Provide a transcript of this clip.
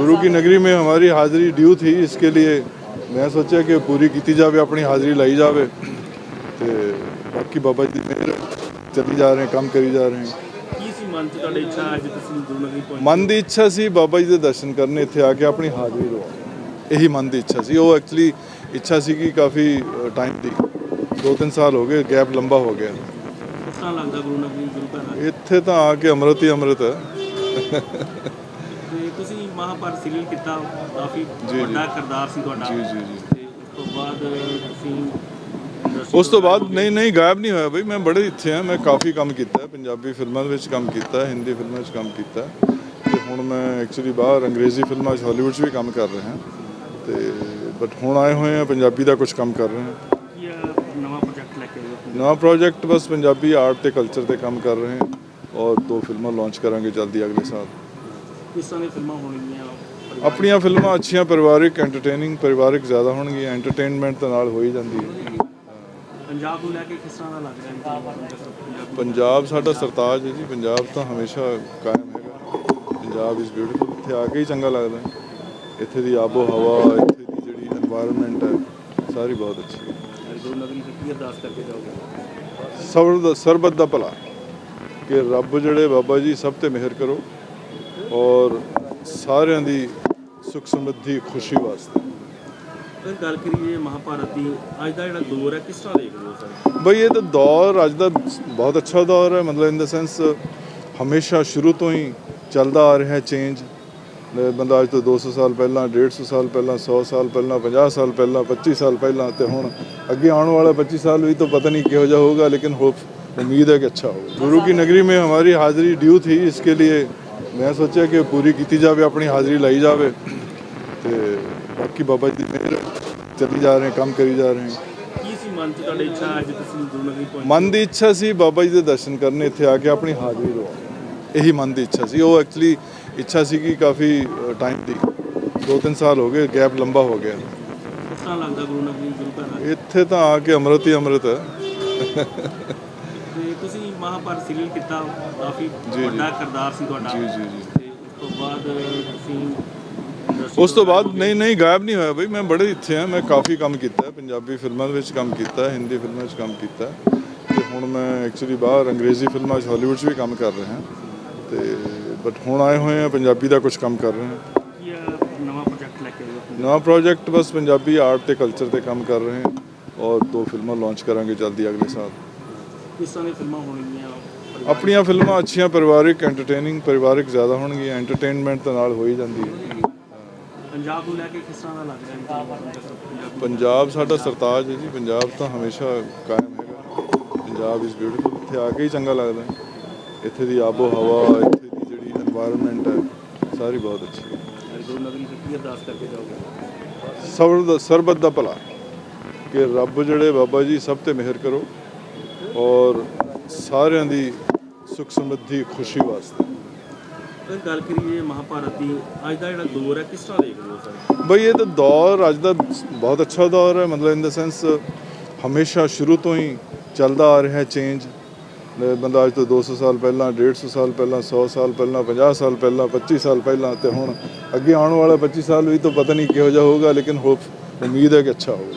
गुरु की नगरी में हमारी हाजिरी ड्यू थी इसके लिए मैं सोचा कि पूरी की जाए अपनी हाजिरी लाई जाए ਤੇ ਬਾਕੀ ਬਾਬਾ ਜੀ ਦੀ ਮਿਹਰ ਚੱਲੀ ਜਾ ਰਹੇ ਕੰਮ ਕਰੀ ਜਾ ਰਹੇ ਹਾਂ ਕੀ ਸੀ ਮਨ ਚ ਤੁਹਾਡੀ ਇੱਛਾ ਅੱਜ ਤੁਸੀਂ ਗੁਰੂ ਨਗਰੀ ਪਹੁੰਚੇ ਮਨ ਦੀ ਇੱਛਾ ਸੀ ਬਾਬਾ ਜੀ ਦੇ ਦਰਸ਼ਨ ਕਰਨੇ ਇੱਥੇ ਆ ਕੇ ਆਪਣੀ ਹਾਜ਼ਰੀ ਲਵਾਉਣੀ ਇਹੀ ਮਨ ਦੀ ਇੱਛਾ ਸੀ ਉਹ ਐਕਚੁਅਲੀ ਇੱਛਾ ਸੀ ਕਿ ਕਾਫੀ ਟਾਈਮ ਦੀ ਦੋ ਤਿੰਨ ਸਾਲ ਹੋ ਗਏ ਗੈਪ ਲੰਬਾ ਹੋ ਗਿਆ ਕਿਸ ਤਰ੍ਹਾਂ ਲੱਗਦਾ ਗੁਰੂ ਨਗਰੀ ਗੁਰੂ ਘਰ ਆ ਕੇ? ਇੱਥੇ ਤਾਂ ਆ ਕੇ ਅੰਮ੍ਰਿਤ ਹੀ ਅੰਮ੍ਰਿਤ ਹੈ ਤੇ ਤੁਸੀਂ ਮਹਾਭਾਰਤ ਸੀਰੀਅਲ ਕੀਤਾ ਕਾਫੀ। ਵੱਡਾ ਕਿਰਦਾਰ ਸੀ ਤੁਹਾਡਾ। ਜੀ ਜੀ ਜੀ। ਤੇ ਉਸ ਤੋਂ ਬਾਅਦ ਤੁਸੀਂ ਉਸ ਤੋਂ ਨਹੀਂ ਨਹੀਂ ਗਾਇਬ ਨਹੀਂ ਹੋਇਆ ਬਈ। ਮੈਂ ਬੜੇ ਇੱਥੇ ਆ ਮੈਂ ਕਾਫੀ ਕੰਮ ਕੀਤਾ ਪੰਜਾਬੀ ਫਿਲਮਾਂ ਦੇ ਵਿੱਚ ਕੰਮ ਕੀਤਾ ਹਿੰਦੀ ਫਿਲਮਾਂ ਵਿੱਚ ਕੰਮ ਕੀਤਾ। ਤੇ ਹੁਣ ਮੈਂ ਐਕਚੁਅਲੀ ਬਾਹਰ ਅੰਗਰੇਜ਼ੀ ਫਿਲਮਾਂ 'ਚ ਹਾਲੀਵੁੱਡ 'ਚ ਵੀ ਕੰਮ ਕਰ ਰਿਹਾ। ਤੇ ਬਟ ਹੁਣ ਆਏ ਹੋਏ ਆ ਪੰਜਾਬੀ ਦਾ ਕੁਝ ਕੰਮ ਕਰ ਰਹੇ ਹਾਂ ਨਵਾਂ ਪ੍ਰੋਜੈਕਟ ਲੈ ਕੇ ਆਏ ਹੋ ਨਵਾਂ ਪ੍ਰੋਜੈਕਟ ਬਸ ਪੰਜਾਬੀ ਆਰਟ ਤੇ ਕਲਚਰ ਤੇ ਕੰਮ ਕਰ ਰਹੇ ਹਾਂ ਔਰ ਦੋ ਫਿਲਮਾਂ ਲਾਂਚ ਕਰਾਂਗੇ ਜਲਦੀ ਅਗਲੇ ਸਾਲ। ਕਿਸ ਫਿਲਮਾਂ ਹੋਣਗੀਆਂ? ਆਪਣੀਆਂ ਫਿਲਮਾਂ ਅੱਛੀਆਂ ਪਰਿਵਾਰਿਕ ਐਂਟਰਟੇਨਿੰਗ ਪਰਿਵਾਰਿਕ ਜ਼ਿਆਦਾ ਹੋਣਗੀਆਂ ਐਂਟਰਟੇਨਮੈਂਟ ਤਾਂ ਨਾਲ ਹੋ ਜਾਂਦੀ ਹੈ। ਪੰਜਾਬ ਨੂੰ ਲੈ ਕੇ ਕਿਸ ਤਰ੍ਹਾਂ ਦਾ ਲੱਗ ਰਿਹਾ ਪੰਜਾਬ ਸਾਡਾ ਸਰਤਾਜ ਹੈ ਜੀ। ਪੰਜਾਬ ਤਾਂ ਹਮੇਸ਼ਾ ਕਾਇਮ ਹੈਗਾ। ਪੰਜਾਬ ਇਜ਼ ਬਿਊਟੀਫੁਲ ਇੱਥੇ ਆ ਕੇ ਹੀ ਚੰਗਾ ਲੱਗਦਾ ਇੱਥੇ ਦੀ ਆਬੋ ਹਵਾ ਇੱਥੇ ਦੀ ਜਿਹੜੀ এনवायरमेंट ਹੈ ਸਾਰੀ ਬਹੁਤ ਅੱਛੀ ਹੈ। ਸਰਬਤ ਦਾ ਭਲਾ। ਕਿ ਰੱਬ ਜਿਹੜੇ ਬਾਬਾ ਜੀ ਸਭ ਤੇ ਮਿਹਰ ਕਰੋ। ਔਰ ਸਾਰਿਆਂ ਦੀ ਸੁਖ ਸਮਰਿੱਧੀ ਖੁਸ਼ੀ ਵਾਸਤੇ। ਸਰ ਗੱਲ ਕਰੀਏ ਮਹਾਭਾਰਤ ਦੀ ਅੱਜ ਦਾ ਜਿਹੜਾ ਦੌਰ ਹੈ ਕਿਸ ਤਰ੍ਹਾਂ ਦੇਖਦੇ ਹੋ ਸਰ? ਬਈ ਇਹ ਤਾਂ ਦੌਰ ਅੱਜ ਦਾ ਬਹੁਤ ਅੱਛਾ ਦੌਰ ਹੈ ਮਤਲਬ ਇਨ ਦਾ ਸੈਂਸ ਹਮੇਸ਼ਾ ਸ਼ੁਰੂ ਤੋਂ ਹੀ ਚੱਲਦਾ ਆ ਰਿਹਾ ਚੇਂਜ ਬੰਦਾ ਅੱਜ ਤੋਂ 200 ਸਾਲ ਪਹਿਲਾਂ 150 ਸਾਲ ਪਹਿਲਾਂ 100 ਸਾਲ ਪਹਿਲਾਂ 50 ਸਾਲ ਪਹਿਲਾਂ 25 ਸਾਲ ਪਹਿਲਾਂ ਤੇ ਹੁਣ ਅੱਗੇ ਆਉਣ ਵਾਲਾ 25 ਸਾਲ ਵੀ ਤਾਂ ਪਤਾ ਨਹੀਂ ਕਿਹੋ ਜਿਹਾ ਹੋਊਗਾ ਲੇਕਿਨ ਹੋਪ उम्मीद है कि अच्छा होगा गुरु की नगरी में हमारी हाजिरी ड्यू थी इसके लिए ਮੈਂ ਸੋਚਿਆ ਕਿ ਪੂਰੀ ਕੀਤੀ ਜਾਵੇ ਆਪਣੀ ਹਾਜ਼ਰੀ ਲਾਈ ਜਾਵੇ ਤੇ ਬਾਕੀ ਬਾਬਾ ਜੀ ਦੀ ਚੱਲੀ ਜਾ ਰਹੇ ਕੰਮ ਕਰੀ ਜਾ ਰਹੇ। ਕੀ ਸੀ ਮਨ ਚ ਤੁਹਾਡੀ ਇੱਛਾ ਅੱਜ ਤੁਸੀਂ ਗੁਰੂ ਨਗਰੀ ਪਹੁੰਚੇ? ਮਨ ਦੀ ਇੱਛਾ ਸੀ ਬਾਬਾ ਜੀ ਦੇ ਦਰਸ਼ਨ ਕਰਨੇ ਇੱਥੇ ਆ ਕੇ ਆਪਣੀ ਹਾਜ਼ਰੀ ਲਵਾ ਇਹੀ ਮਨ ਦੀ ਇੱਛਾ ਸੀ। ਉਹ ਐਕਚੁਅਲੀ ਇੱਛਾ ਸੀ ਕਿ ਕਾਫੀ ਟਾਈਮ ਦੀ। 2-3 ਸਾਲ ਹੋ ਗਏ ਗੈਪ ਲੰਬਾ ਹੋ ਗਿਆ। ਕਿਸ ਲੱਗਦਾ ਗੁਰੂ ਨਗਰੀ ਗੁਰੂ ਘਰ ਇੱਥੇ ਤਾਂ ਆ ਕੇ ਅੰਮ੍ਰਿਤ ਹੀ ਅੰਮ੍ਰਿਤ ਹੈ। ਤੁਸੀਂ ਮਹਾਭਾਰਤ ਸੀਰੀਅਲ ਕੀਤਾ ਕਾਫੀ। ਵੱਡਾ ਕਿਰਦਾਰ ਸੀ ਤੁਹਾਡਾ। ਜੀ ਜੀ ਜੀ। ਤੇ ਉਸ ਤੋਂ ਬਾਅਦ ਤੁਸੀਂ ਉਸ ਤੋਂ ਬਾਅਦ ਨਹੀਂ ਨਹੀਂ ਗਾਇਬ ਨਹੀਂ ਹੋਇਆ ਬਈ। ਮੈਂ ਬੜੇ ਇੱਥੇ ਆ ਮੈਂ ਕਾਫੀ ਕੰਮ ਕੀਤਾ ਪੰਜਾਬੀ ਫਿਲਮਾਂ ਦੇ ਵਿੱਚ ਕੰਮ ਕੀਤਾ ਹਿੰਦੀ ਫਿਲਮਾਂ 'ਚ ਕੰਮ ਕੀਤਾ। ਤੇ ਹੁਣ ਮੈਂ ਐਕਚੁਅਲੀ ਬਾਹਰ ਅੰਗਰੇਜ਼ੀ ਫਿਲਮਾਂ 'ਚ ਹਾਲੀਵੁੱਡ 'ਚ ਵੀ ਕੰਮ ਕਰ ਰਿਹਾ। ਤੇ ਬਟ ਹੁਣ ਆਏ ਹੋਏ ਆ ਪੰਜਾਬੀ ਦਾ ਕੁਝ ਕੰਮ ਕਰ ਰਹੇ ਹਾਂ ਨਵਾਂ ਪ੍ਰੋਜੈਕਟ ਲੈ ਕੇ ਆਏ ਹੋ ਨਵਾਂ ਪ੍ਰੋਜੈਕਟ ਬਸ ਪੰਜਾਬੀ ਆਰਟ ਤੇ ਕਲਚਰ ਤੇ ਕੰਮ ਕਰ ਰਹੇ ਹਾਂ ਔਰ ਦੋ ਫਿਲਮਾਂ ਲਾਂਚ ਕਰਾਂਗੇ ਜਲਦੀ ਅਗਲੇ ਸਾਲ। ਆਪਣੀਆਂ ਫਿਲਮਾਂ ਅੱਛੀਆਂ ਪਰਿਵਾਰਿਕ ਐਂਟਰਟੇਨਿੰਗ ਪਰਿਵਾਰਿਕ ਜ਼ਿਆਦਾ ਹੋਣਗੀਆਂ ਐਂਟਰਟੇਨਮੈਂਟ ਤਾਂ ਨਾਲ ਹੋ ਜਾਂਦੀ ਹੈ। ਪੰਜਾਬ ਨੂੰ ਲੈ ਕੇ ਕਿਸ ਤਰ੍ਹਾਂ ਦਾ ਲੱਗ ਰਿਹਾ ਪੰਜਾਬ ਸਾਡਾ ਸਰਤਾਜ ਹੈ ਜੀ ਪੰਜਾਬ ਤਾਂ ਹਮੇਸ਼ਾ ਕਾਇਮ ਹੈਗਾ। ਪੰਜਾਬ ਇਜ਼ ਬਿਊਟੀਫੁਲ ਇੱਥੇ ਆ ਕੇ ਹੀ ਚੰਗਾ ਲੱਗਦਾ ਇੱਥੇ ਦੀ ਆਬੋ ਹਵਾ ਇੱਥੇ ਦੀ ਜਿਹੜੀ এনवायरमेंट ਹੈ ਸਾਰੀ ਬਹੁਤ ਅੱਛੀ ਹੈ। ਸਰਬਤ ਦਾ ਭਲਾ। ਕਿ ਰੱਬ ਜਿਹੜੇ ਬਾਬਾ ਜੀ ਸਭ ਤੇ ਮਿਹਰ ਕਰੋ। ਔਰ ਸਾਰਿਆਂ ਦੀ ਸੁਖ ਸਮਰਿੱਧੀ ਖੁਸ਼ੀ ਵਾਸਤੇ। ਅਗਰ ਗੱਲ ਕਰੀਏ ਮਹਾਭਾਰਤ ਦੀ ਅੱਜ ਦਾ ਜਿਹੜਾ ਦੌਰ ਹੈ ਕਿਸ ਤਰ੍ਹਾਂ ਦੇਖਦੇ ਹੋ ਸਰ? ਬਈ ਇਹ ਤਾਂ ਦੌਰ ਅੱਜ ਦਾ ਬਹੁਤ ਅੱਛਾ ਦੌਰ ਹੈ ਮਤਲਬ ਇਨ ਦਾ ਸੈਂਸ ਹਮੇਸ਼ਾ ਸ਼ੁਰੂ ਤੋਂ ਹੀ ਚੱਲਦਾ ਆ ਰਿਹਾ ਚੇਂਜ ਬੰਦਾ ਅੱਜ ਤੋਂ 200 ਸਾਲ ਪਹਿਲਾਂ 150 ਸਾਲ ਪਹਿਲਾਂ 100 ਸਾਲ ਪਹਿਲਾਂ 50 ਸਾਲ ਪਹਿਲਾਂ 25 ਸਾਲ ਪਹਿਲਾਂ ਤੇ ਹੁਣ ਅੱਗੇ ਆਉਣ ਵਾਲਾ 25 ਸਾਲ ਵੀ ਤਾਂ ਪਤਾ ਨਹੀਂ ਕਿਹੋ ਜਿਹਾ ਹੋਗਾ ਲੇਕਿਨ ਹੋਪ ਉਮੀਦ ਹੈ ਕਿ ਅੱਛਾ ਹੋਗਾ